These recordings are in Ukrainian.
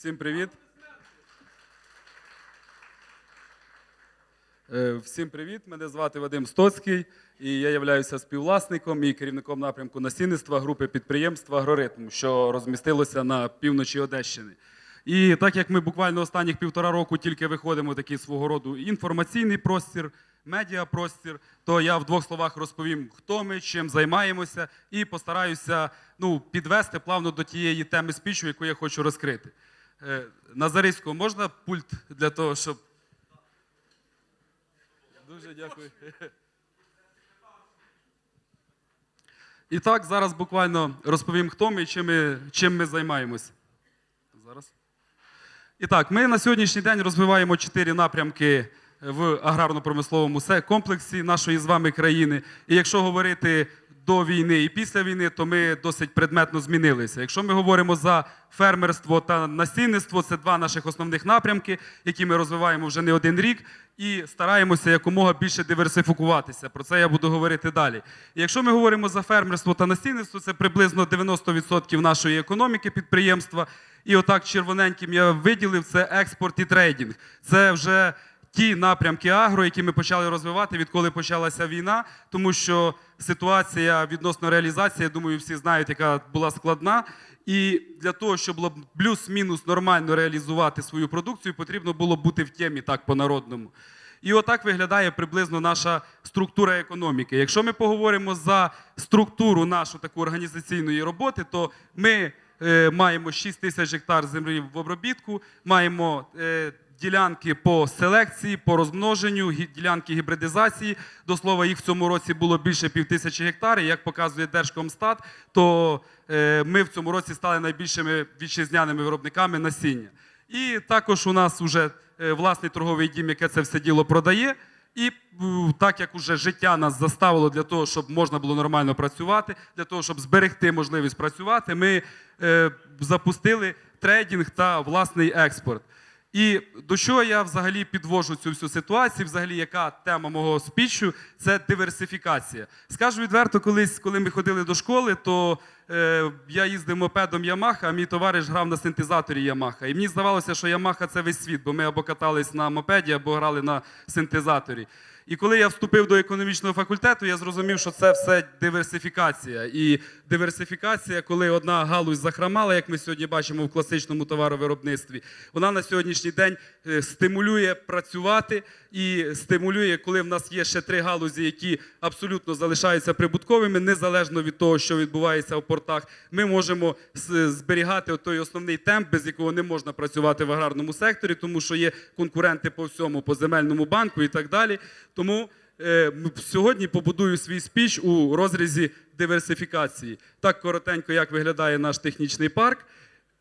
Всім привіт. Е, Всім привіт. Мене звати Вадим Стоцький, і я являюся співвласником і керівником напрямку насінництва групи підприємства Агроритм, що розмістилося на півночі Одещини. І так як ми буквально останніх півтора року тільки виходимо в такий свого роду інформаційний простір, медіапростір, то я в двох словах розповім, хто ми, чим займаємося, і постараюся ну, підвести плавно до тієї теми спічу, яку я хочу розкрити. Е, Назарисько, можна пульт для того, щоб. Дуже дякую. І так, зараз буквально розповім, хто ми і чим ми, чим ми займаємося. Зараз. І так, ми на сьогоднішній день розвиваємо чотири напрямки в аграрно-промисловому комплексі нашої з вами країни. І якщо говорити до війни і після війни, то ми досить предметно змінилися. Якщо ми говоримо за фермерство та насінництво, це два наших основних напрямки, які ми розвиваємо вже не один рік, і стараємося якомога більше диверсифікуватися. Про це я буду говорити далі. І якщо ми говоримо за фермерство та насінництво, це приблизно 90% нашої економіки підприємства. І отак червоненьким я виділив це експорт і трейдинг. Це вже ті напрямки агро, які ми почали розвивати, відколи почалася війна, тому що ситуація відносно реалізації, я думаю, всі знають, яка була складна. І для того, щоб було плюс-мінус нормально реалізувати свою продукцію, потрібно було бути в темі так по-народному. І отак виглядає приблизно наша структура економіки. Якщо ми поговоримо за структуру нашу таку організаційної роботи, то ми е, маємо 6 тисяч гектар землі в обробітку, маємо е, ділянки по селекції, по розмноженню, ділянки гібридизації. До слова, їх в цьому році було більше півтисячі гектарів. Як показує Держкомстат, то е, ми в цьому році стали найбільшими вітчизняними виробниками насіння. І також у нас вже е, власний торговий дім, яке це все діло продає. І так як уже життя нас заставило для того, щоб можна було нормально працювати, для того, щоб зберегти можливість працювати, ми е, запустили трейдинг та власний експорт. І до чого я взагалі підвожу цю всю ситуацію, взагалі, яка тема мого спічу, це диверсифікація. Скажу відверто, колись, коли ми ходили до школи, то е, я їздив мопедом Ямаха, а мій товариш грав на синтезаторі Ямаха. І мені здавалося, що Ямаха це весь світ, бо ми або катались на мопеді, або грали на синтезаторі. І коли я вступив до економічного факультету, я зрозумів, що це все диверсифікація. І диверсифікація, коли одна галузь захрамала, як ми сьогодні бачимо в класичному товаровиробництві, вона на сьогоднішній день е, стимулює працювати і стимулює, коли в нас є ще три галузі, які абсолютно залишаються прибутковими, незалежно від того, що відбувається в портах, ми можемо зберігати той основний темп, без якого не можна працювати в аграрному секторі, тому що є конкуренти по всьому, по земельному банку і так далі. Тому е, сьогодні побудую свій спіч у розрізі диверсифікації. Так коротенько, як виглядає наш технічний парк.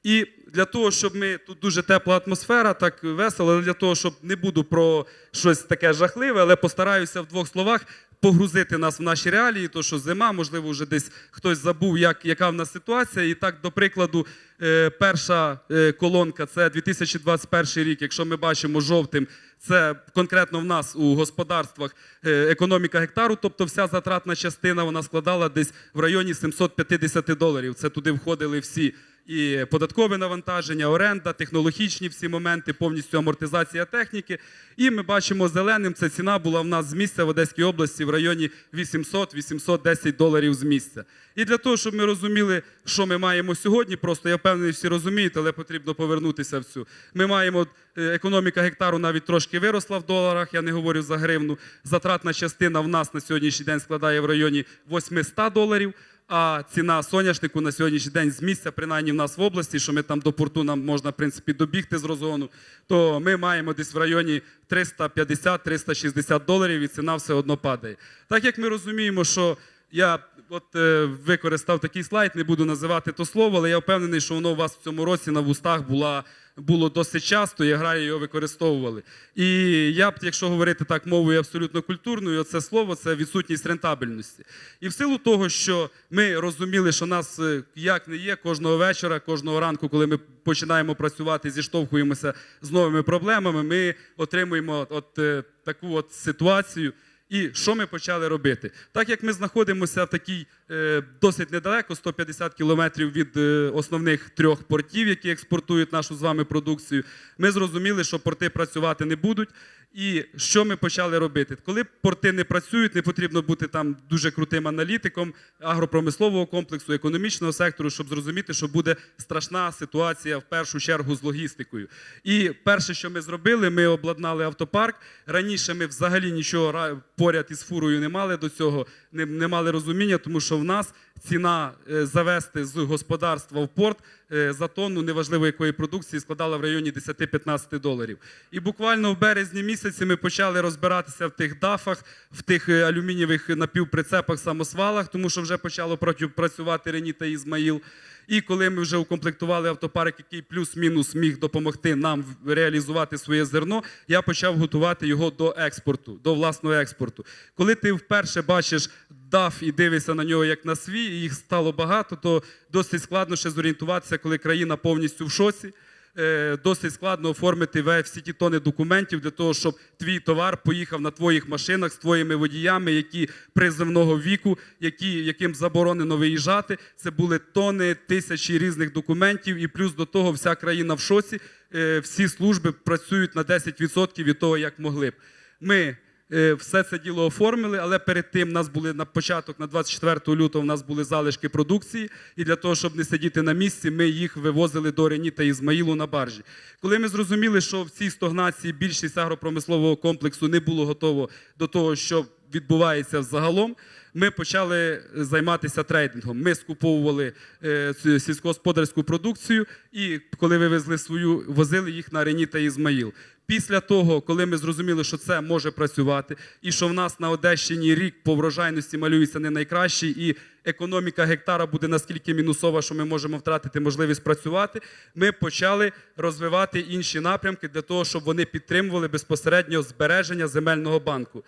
І для того, щоб ми тут дуже тепла атмосфера, так весело, для того, щоб не буду про щось таке жахливе, але постараюся в двох словах погрузити нас в наші реалії, то що зима, можливо, вже десь хтось забув, як, яка в нас ситуація. І так, до прикладу, е, перша е, колонка це 2021 рік. Якщо ми бачимо жовтим, це конкретно в нас у господарствах е, економіка гектару, тобто вся затратна частина вона складала десь в районі 750 доларів. Це туди входили всі і податкове навантаження, оренда, технологічні всі моменти, повністю амортизація техніки. І ми бачимо зеленим, ця ціна була в нас з місця в Одеській області в районі 800-810 доларів з місця. І для того, щоб ми розуміли, що ми маємо сьогодні, просто я впевнений, всі розуміють, але потрібно повернутися в цю. Ми маємо е, економіка гектару навіть трошки виросла в доларах, я не говорю за гривну. Затратна частина в нас на сьогоднішній день складає в районі 800 доларів. А ціна соняшнику на сьогоднішній день з місця, принаймні в нас в області, що ми там до порту нам можна в принципі добігти з розгону, то ми маємо десь в районі 350-360 доларів, і ціна все одно падає. Так як ми розуміємо, що я от е, використав такий слайд, не буду називати то слово, але я впевнений, що воно у вас в цьому році на вустах була, було досить часто, і аграрії його використовували. І я б, якщо говорити так мовою абсолютно культурною, це слово це відсутність рентабельності. І в силу того, що ми розуміли, що нас е, як не є кожного вечора, кожного ранку, коли ми починаємо працювати, зіштовхуємося з новими проблемами, ми отримуємо от е, таку от ситуацію. І що ми почали робити? Так як ми знаходимося в такій е, досить недалеко, 150 кілометрів від е, основних трьох портів, які експортують нашу з вами продукцію, ми зрозуміли, що порти працювати не будуть. І що ми почали робити? Коли порти не працюють, не потрібно бути там дуже крутим аналітиком агропромислового комплексу, економічного сектору, щоб зрозуміти, що буде страшна ситуація в першу чергу з логістикою. І перше, що ми зробили, ми обладнали автопарк. Раніше ми взагалі нічого поряд із фурою не мали до цього, не, не мали розуміння, тому що в нас ціна е, завести з господарства в порт за тонну неважливо якої продукції складала в районі 10-15 доларів. І буквально в березні місяці ми почали розбиратися в тих дафах, в тих е, алюмінієвих напівприцепах, самосвалах, тому що вже почало працювати Рені та Ізмаїл. І коли ми вже укомплектували автопарк, який плюс-мінус міг допомогти нам реалізувати своє зерно, я почав готувати його до експорту, до власного експорту. Коли ти вперше бачиш DAF і дивишся на нього як на свій, і їх стало багато, то досить складно ще зорієнтуватися, коли країна повністю в шоці. Е, Досить складно оформити всі ті тони документів для того, щоб твій товар поїхав на твоїх машинах з твоїми водіями, які призовного віку, які, яким заборонено виїжджати. Це були тони, тисячі різних документів, і плюс до того вся країна в шоці. Е, Всі служби працюють на 10% від того, як могли б. Ми все це діло оформили, але перед тим нас були на початок, на 24 лютого, у нас були залишки продукції, і для того, щоб не сидіти на місці, ми їх вивозили до Рені та Ізмаїлу на баржі. Коли ми зрозуміли, що в цій стогнації більшість агропромислового комплексу не було готово до того, що відбувається взагалом, ми почали займатися трейдингом. Ми скуповували е, сільськогосподарську продукцію, і коли вивезли свою, возили їх на Рені та Ізмаїл. Після того, коли ми зрозуміли, що це може працювати, і що в нас на Одещині рік по врожайності малюється не найкращий, і економіка гектара буде наскільки мінусова, що ми можемо втратити можливість працювати, ми почали розвивати інші напрямки для того, щоб вони підтримували безпосередньо збереження земельного банку.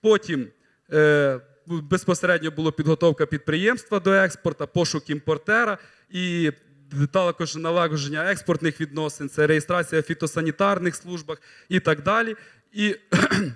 Потім е, безпосередньо була підготовка підприємства до експорту, пошук імпортера і також налагодження експортних відносин, це реєстрація в фітосанітарних службах і так далі. І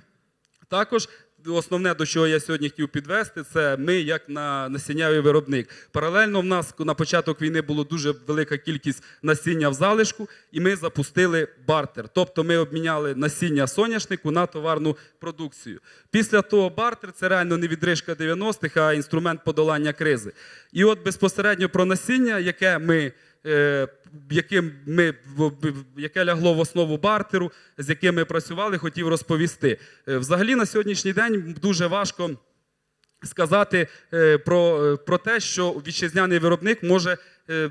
також основне, до чого я сьогодні хотів підвести, це ми як на насіннявий виробник. Паралельно в нас на початок війни було дуже велика кількість насіння в залишку, і ми запустили бартер. Тобто ми обміняли насіння соняшнику на товарну продукцію. Після того бартер це реально не відрижка 90-х, а інструмент подолання кризи. І от безпосередньо про насіння, яке ми яким ми, яке лягло в основу бартеру, з яким ми працювали, хотів розповісти. Е, Взагалі на сьогоднішній день дуже важко сказати е, про, е, про те, що вітчизняний виробник може е,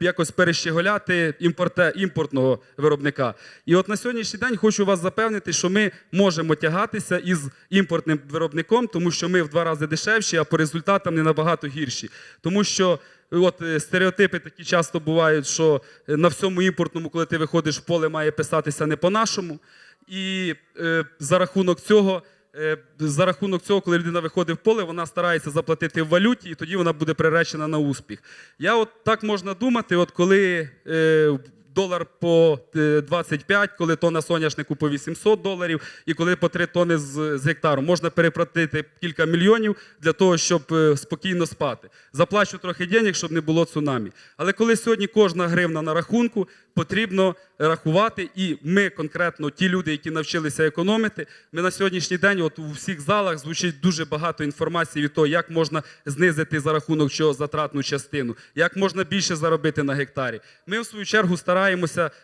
якось перещеголяти імпорте, імпортного виробника. І от на сьогоднішній день хочу вас запевнити, що ми можемо тягатися із імпортним виробником, тому що ми в два рази дешевші, а по результатам не набагато гірші. Тому що От е, стереотипи такі часто бувають, що е, на всьому імпортному, коли ти виходиш в поле, має писатися не по-нашому. І е, за рахунок цього, е, за рахунок цього, коли людина виходить в поле, вона старається заплатити в валюті, і тоді вона буде приречена на успіх. Я от так можна думати, от коли долар по е, 25, коли тонна соняшнику по 800 доларів, і коли по 3 тони з, з гектару. Можна переплатити кілька мільйонів для того, щоб е, спокійно спати. Заплачу трохи денег, щоб не було цунамі. Але коли сьогодні кожна гривна на рахунку, потрібно рахувати, і ми конкретно, ті люди, які навчилися економити, ми на сьогоднішній день, от у всіх залах звучить дуже багато інформації від того, як можна знизити за рахунок чого затратну частину, як можна більше заробити на гектарі. Ми в свою чергу стараємося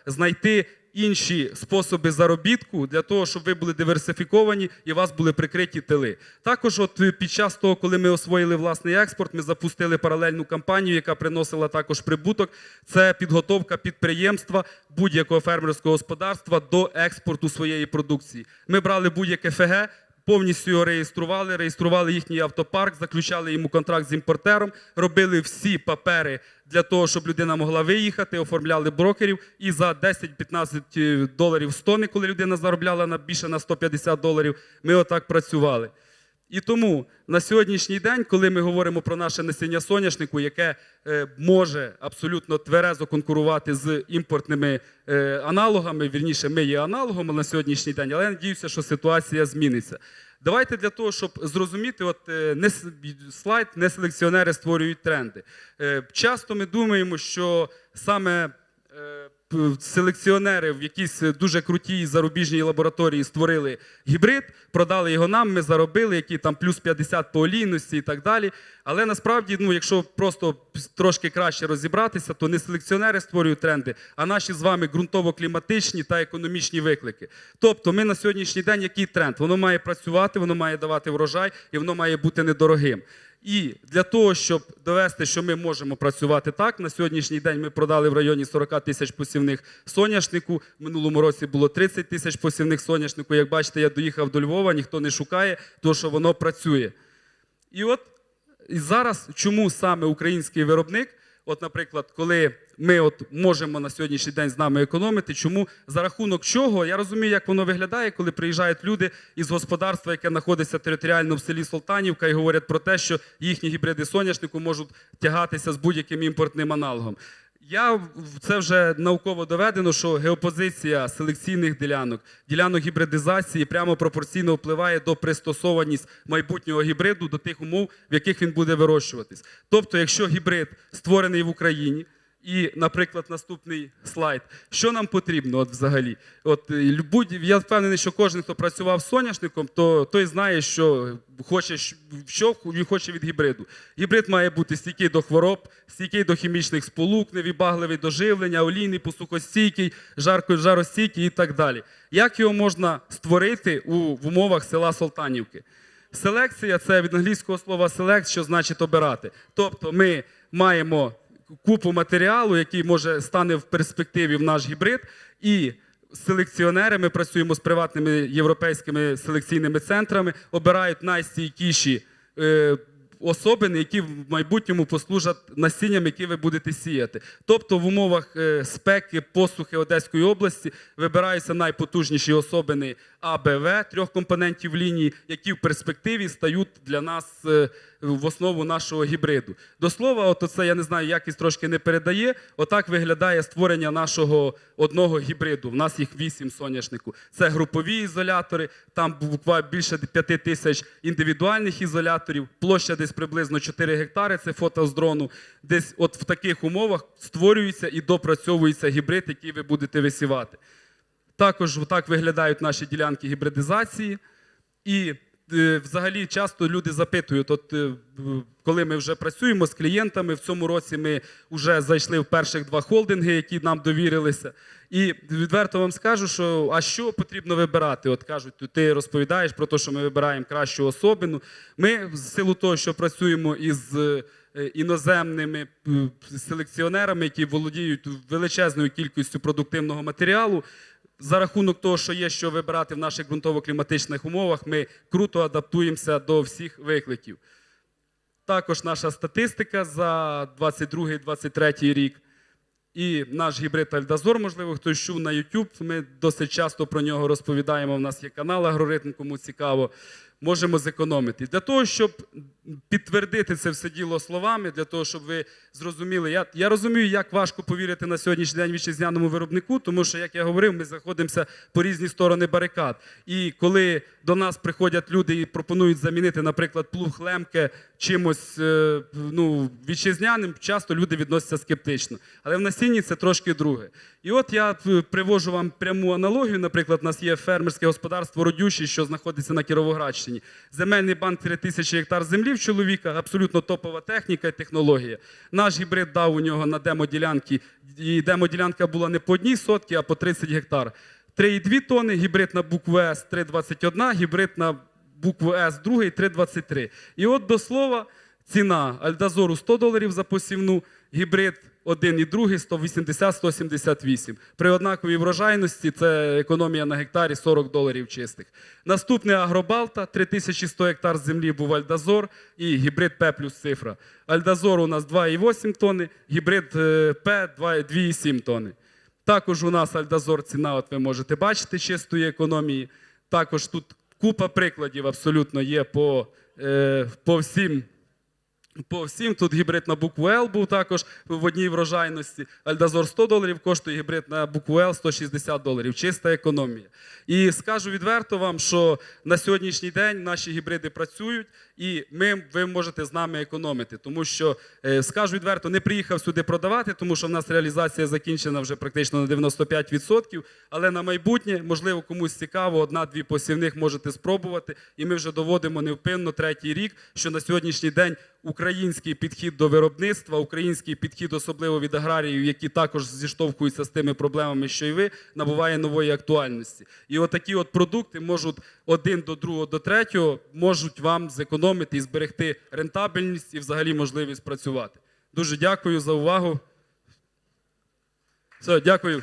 знайти. Інші способи заробітку для того, щоб ви були диверсифіковані і у вас були прикриті тили. Також, от е, під час того, коли ми освоїли власний експорт, ми запустили паралельну кампанію, яка приносила також прибуток. Це підготовка підприємства будь-якого фермерського господарства до експорту своєї продукції. Ми брали будь-яке ФГ, повністю його реєстрували, реєстрували їхній автопарк, заключали йому контракт з імпортером, робили всі папери для того, щоб людина могла виїхати, оформляли брокерів. І за 10-15 доларів з тони, коли людина заробляла на більше на 150 доларів, ми отак працювали. І тому на сьогоднішній день, коли ми говоримо про наше насіння соняшнику, яке е, може абсолютно тверезо конкурувати з імпортними е, аналогами, вірніше, ми є аналогом на сьогоднішній день, але я надіюся, що ситуація зміниться. Давайте для того, щоб зрозуміти, от е, не слайд, не селекціонери створюють тренди. Часто ми думаємо, що саме селекціонери в якійсь дуже крутій зарубіжній лабораторії створили гібрид, продали його нам, ми заробили, які там плюс 50 по олійності і так далі. Але насправді, ну, якщо просто трошки краще розібратися, то не селекціонери створюють тренди, а наші з вами ґрунтово-кліматичні та економічні виклики. Тобто, ми на сьогоднішній день який тренд? Воно має працювати, воно має давати врожай і воно має бути недорогим. І для того, щоб довести, що ми можемо працювати так, на сьогоднішній день ми продали в районі 40 тисяч посівних соняшнику. В минулому році було 30 тисяч посівних соняшнику. Як бачите, я доїхав до Львова, ніхто не шукає, тому що воно працює. І от і зараз чому саме український виробник, от, наприклад, коли ми от можемо на сьогоднішній день з нами економити, чому за рахунок чого? Я розумію, як воно виглядає, коли приїжджають люди із господарства, яке знаходиться територіально в селі Солтанівка, і говорять про те, що їхні гібриди соняшнику можуть тягатися з будь-яким імпортним аналогом. Я це вже науково доведено, що геопозиція селекційних ділянок, ділянок гібридизації прямо пропорційно впливає до пристосованість майбутнього гібриду до тих умов, в яких він буде вирощуватись. Тобто, якщо гібрид створений в Україні, і, наприклад, наступний слайд. Що нам потрібно от взагалі? От, е, любудь- я впевнений, що кожен, хто працював з соняшником, то той знає, що хоче, що він хоче від гібриду. Гібрид має бути стійкий до хвороб, стійкий до хімічних сполук, невибагливий до живлення, олійний, посухостійкий, жарко, жаростійкий і так далі. Як його можна створити у, в умовах села Солтанівки? Селекція це від англійського слова select, що значить обирати. Тобто ми маємо купу матеріалу, який може стане в перспективі в наш гібрид, і селекціонери, ми працюємо з приватними європейськими селекційними центрами, обирають найстійкіші е, особини, які в майбутньому послужать насінням, які ви будете сіяти. Тобто в умовах е, спеки, посухи Одеської області вибираються найпотужніші особини АБВ трьох компонентів лінії, які в перспективі стають для нас е, в основу нашого гібриду. До слова, от це я не знаю, якість трошки не передає. Отак виглядає створення нашого одного гібриду. В нас їх вісім соняшнику. Це групові ізолятори, там буквально більше 5 тисяч індивідуальних ізоляторів, площа десь приблизно 4 гектари. Це фото з дрону. Десь от в таких умовах створюється і допрацьовується гібрид, який ви будете висівати. Також так виглядають наші ділянки гібридизації. І е, взагалі часто люди запитують, от е, коли ми вже працюємо з клієнтами, в цьому році ми вже зайшли в перших два холдинги, які нам довірилися. І відверто вам скажу, що а що потрібно вибирати? От кажуть, ти розповідаєш про те, що ми вибираємо кращу особину. Ми в силу того, що працюємо із е, іноземними селекціонерами, які володіють величезною кількістю продуктивного матеріалу. За рахунок того, що є що вибирати в наших ґрунтово-кліматичних умовах, ми круто адаптуємося до всіх викликів. Також наша статистика за 22-23 рік. І наш гібрид Альдазор, можливо, хтось чув на YouTube. Ми досить часто про нього розповідаємо. У нас є канал Агроритм, кому цікаво. Можемо зекономити. Для того, щоб підтвердити це все діло словами, для того, щоб ви зрозуміли, я, я розумію, як важко повірити на сьогоднішній день вітчизняному виробнику, тому що, як я говорив, ми знаходимося по різні сторони барикад. І коли до нас приходять люди і пропонують замінити, наприклад, плуг лемке чимось е, ну, вітчизняним, часто люди відносяться скептично. Але в насінні це трошки друге. І от я е, привожу вам пряму аналогію. Наприклад, у нас є фермерське господарство Родючий, що знаходиться на Кіровоградщині. Земельний банк 3000 гектар землі в чоловіка, абсолютно топова техніка і технологія. Наш гібрид дав у нього на демоділянки, і демоділянка була не по одній сотці, а по 30 гектар. 3,2 тони, гібрид на букву С 3,21, гібрид на букву С другий 3,23. І от до слова, ціна Альдазору 100 доларів за посівну, гібрид один і другий 180-178. При однаковій врожайності це економія на гектарі 40 доларів чистих. Наступний Агробалта, 3100 гектар землі був Альдазор і гібрид П плюс цифра. Альдазор у нас 2,8 тонни, гібрид е, П 2,7 тонни. Також у нас Альдазор ціна, от ви можете бачити, чистої економії. Також тут купа прикладів абсолютно є по е, по всім. По всім тут гібрид на букву L був також в одній врожайності. Альдазор 100 доларів коштує гібрид на букву L 160 доларів. Чиста економія. І скажу відверто вам, що на сьогоднішній день наші гібриди працюють, і ми, ви можете з нами економити. Тому що, е, скажу відверто, не приїхав сюди продавати, тому що в нас реалізація закінчена вже практично на 95%. Але на майбутнє, можливо, комусь цікаво, одна-дві посівних можете спробувати. І ми вже доводимо невпинно третій рік, що на сьогоднішній день український підхід до виробництва, український підхід, особливо від аграріїв, які також зіштовхуються з тими проблемами, що й ви, набуває нової актуальності. І отакі от продукти можуть один до другого, до третього, можуть вам зекономити і зберегти рентабельність і взагалі можливість працювати. Дуже дякую за увагу. Все, дякую.